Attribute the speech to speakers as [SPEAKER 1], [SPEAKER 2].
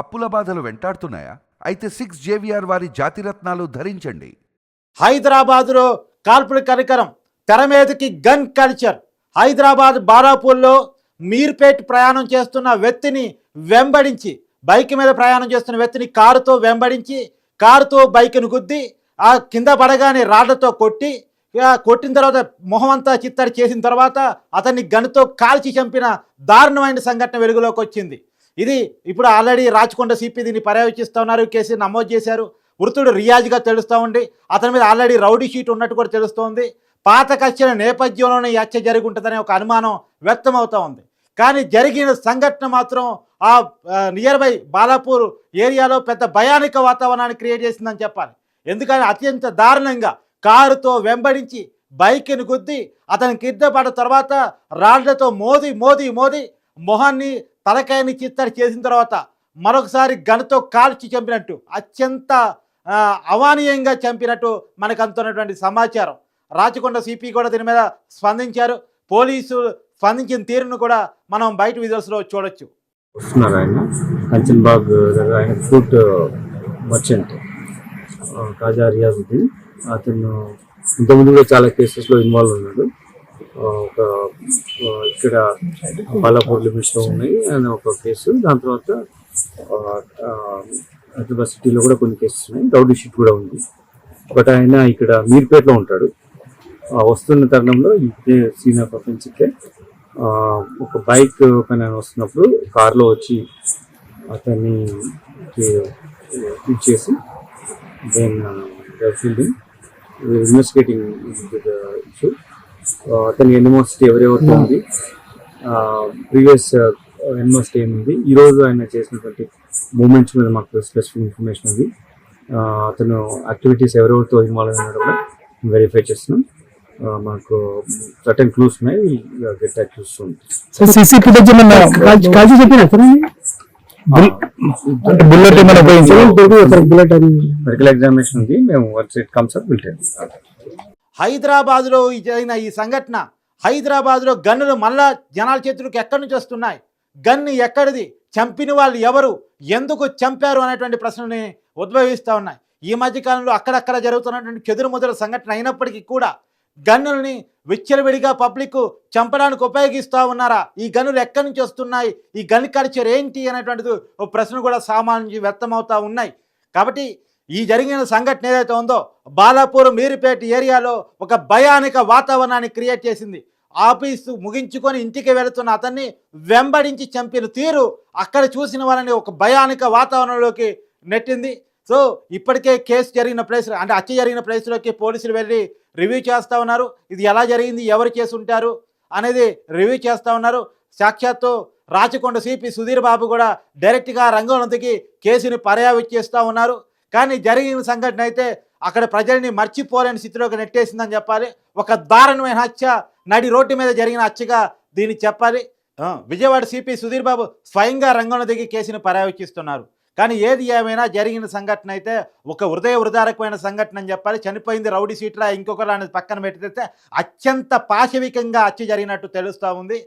[SPEAKER 1] అప్పుల బాధలు వెంటాడుతున్నాయా? అయితే సిక్స్ జేవిఆర్ వారి జాతిరత్నాలు ధరించండి.
[SPEAKER 2] హైదరాబాదులో కాల్పుల కనికరం తెర మీదకి గన్ కల్చర్. హైదరాబాద్ బారాపూర్లో మీర్పేట్ ప్రయాణం చేస్తున్న వ్యక్తిని వెంబడించి బైక్ మీద ప్రయాణం చేస్తున్న వ్యక్తిని కారుతో వెంబడించి కారుతో బైక్ను గుద్ది ఆ కింద పడగానే రాళ్ళతో కొట్టి కొట్టిన తర్వాత మొహం అంతా చిత్తడి చేసిన తర్వాత అతన్ని గన్తో కాల్చి చంపిన దారుణమైన సంఘటన వెలుగులోకి వచ్చింది. ఇది ఇప్పుడు ఆల్రెడీ రాచకొండ సిపి దీన్ని పర్యవేక్షిస్తూ ఉన్నారు కేసు నమోదు చేశారు. వృత్తుడు రియాజ్గా తెలుస్తూ ఉంది అతని మీద ఆల్రెడీ రౌడీ షీట్ ఉన్నట్టు కూడా తెలుస్తోంది పాత కక్షల నేపథ్యంలోనే ఈ హత్య జరిగి ఉంటుందనే ఒక అనుమానం వ్యక్తమవుతూ ఉంది. కానీ జరిగిన సంఘటన మాత్రం ఆ నియర్ బై బాలాపూర్ ఏరియాలో పెద్ద భయానిక వాతావరణాన్ని క్రియేట్ చేసిందని చెప్పాలి. ఎందుకంటే అత్యంత దారుణంగా కారుతో వెంబడించి బైక్ని గుద్ది అతని కింద పడ్డ తర్వాత రాళ్ళతో మోది మోది మోది మొహాన్ని తలకాయని చిత్తడి చేసిన తర్వాత మరొకసారి గనతో కాల్చి చంపినట్టు అత్యంత అవానీయంగా చంపినట్టు మనకు అందుతున్నటువంటి సమాచారం. రాచకొండ సిపి కూడా దీని మీద స్పందించారు. పోలీసు స్పందించిన తీరును కూడా మనం బయట విజువల్స్లో చూడొచ్చు.
[SPEAKER 3] వస్తున్నారు ఆయన. కంచన్బాగ్ దగ్గర ఆయన ఫ్రూట్ మర్చెంట్ కాజా రియాజుద్దీన్. అతను ఇంతకుముందు కూడా చాలా కేసెస్లో ఇన్వాల్వ్ ఉన్నాడు. ఒక ఇక్కడ బాలాపూర్ లిమిట్స్లో ఉన్నాయి అని ఒక కేసు. దాని తర్వాత హైదరాబాద్ సిటీలో కూడా కొన్ని కేసెస్ ఉన్నాయి. రౌడీ షీట్ కూడా ఉంది. బట్ ఆయన ఇక్కడ మీర్పేటలో ఉంటాడు. వస్తున్న తరుణంలో ఇదే సీన్ ఆఫ్ ఒక బైక్ పైన వస్తున్నప్పుడు కార్లో వచ్చి అతన్ని హిట్ చేసి దెన్ ఫీల్డింగ్ ఇన్వెస్టిగేటింగ్ ఇష్యూ. అతని ఎనిమోసిటీ ఎవరెవరితో ఉంది? ప్రీవియస్ ఎనిమోసిటీ ఏముంది? ఈ రోజు ఆయన చేసినటువంటి మూమెంట్స్ మీద మాకు స్పెసిఫిక్ ఇన్ఫర్మేషన్ ఉంది. అతను యాక్టివిటీస్ ఎవరెవరితో ఇన్వాల్వ్ అయినాడో కూడా వెరిఫై చేస్తున్నాం. మాకు సర్టన్ క్లూస్ ఉన్నాయి. గెట్ దట్ క్లూస్
[SPEAKER 4] బుల్లెట్ ఏమైనా బుల్లెట్
[SPEAKER 3] మెడికల్ ఎగ్జామినేషన్ ఉంది. మేము once it comes up will tell
[SPEAKER 2] హైదరాబాద్లో జరిగిన ఈ సంఘటన హైదరాబాద్లో గన్నులు మళ్ళా జనాల చేతులకు ఎక్కడి నుంచి వస్తున్నాయి? గన్ను ఎక్కడిది? చంపిన వాళ్ళు ఎవరు? ఎందుకు చంపారు? అనేటువంటి ప్రశ్నని ఉద్భవిస్తూ ఉన్నాయి. ఈ మధ్య కాలంలో అక్కడక్కడ జరుగుతున్నటువంటి చెదురు సంఘటన అయినప్పటికీ కూడా గన్నుల్ని విచ్చలవిడిగా పబ్లిక్ చంపడానికి ఉపయోగిస్తూ ఉన్నారా? ఈ గన్నులు ఎక్కడి నుంచి వస్తున్నాయి? ఈ గన్ కల్చర్ ఏంటి? అనేటువంటిది ఓ ప్రశ్న కూడా సామాన్య వ్యక్తమవుతూ ఉన్నాయి. కాబట్టి ఈ జరిగిన సంఘటన ఏదైతే ఉందో బాలాపూర్ మీరుపేట ఏరియాలో ఒక భయానిక వాతావరణాన్ని క్రియేట్ చేసింది. ఆఫీసు ముగించుకొని ఇంటికి వెళుతున్న అతన్ని వెంబడించి చంపిన తీరు అక్కడ చూసిన వాళ్ళని ఒక భయానిక వాతావరణంలోకి నెట్టింది. సో ఇప్పటికే కేసు జరిగిన ప్లేస్ అంటే హత్య జరిగిన ప్లేస్లోకి పోలీసులు వెళ్ళి రివ్యూ చేస్తూ ఉన్నారు. ఇది ఎలా జరిగింది? ఎవరు చేసి ఉంటారు? అనేది రివ్యూ చేస్తూ ఉన్నారు. సాక్షాత్తు రాచకొండ సిపి సుధీర్ బాబు కూడా డైరెక్ట్గా రంగంలో దిగి కేసుని పర్యవేక్షిస్తూ ఉన్నారు. కానీ జరిగిన సంఘటన అయితే అక్కడ ప్రజల్ని మర్చిపోలేని స్థితిలోకి నెట్టేసిందని చెప్పాలి. ఒక దారుణమైన హత్య నడి రోడ్డు మీద జరిగిన హత్యగా దీన్ని చెప్పాలి. విజయవాడ సిపి సుధీర్ బాబు స్వయంగా రంగంలో దిగి కేసును పర్యవేక్షిస్తున్నారు కానీ ఏది ఏమైనా జరిగిన సంఘటన అయితే ఒక హృదయ హృదారకమైన సంఘటన అని చెప్పాలి. చనిపోయింది రౌడీ సీట్లా ఇంకొకరు అనేది పక్కన పెట్టితే అత్యంత పాశవికంగా హత్య జరిగినట్టు తెలుస్తూ ఉంది.